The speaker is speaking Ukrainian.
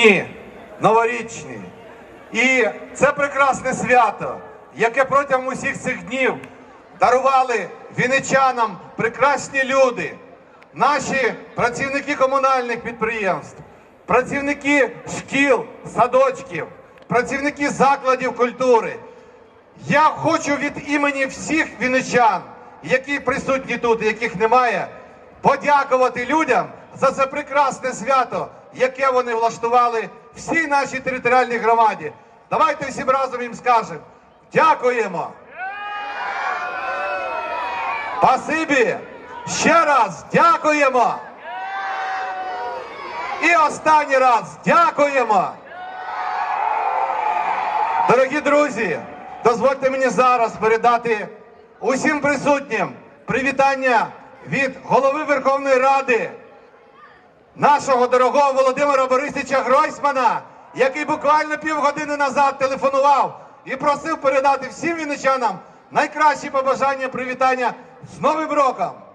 дні новорічні. І це прекрасне свято, яке протягом усіх цих днів дарували вінничанам прекрасні люди, наші працівники комунальних підприємств, працівники шкіл, садочків, працівники закладів культури. Я хочу від імені всіх вінничан, які присутні тут, яких немає, подякувати людям за це прекрасне свято, яке вони влаштували всій нашій територіальній громаді. Давайте всім разом їм скажемо. Дякуємо. Спасибі. Ще раз дякуємо. І останній раз дякуємо. Дорогі друзі, дозвольте мені зараз передати усім присутнім привітання від голови Верховної Ради, нашого дорогого Володимира Борисовича Гройсмана, який буквально півгодини назад телефонував і просив передати всім вінничанам найкращі побажання привітання з Новим роком.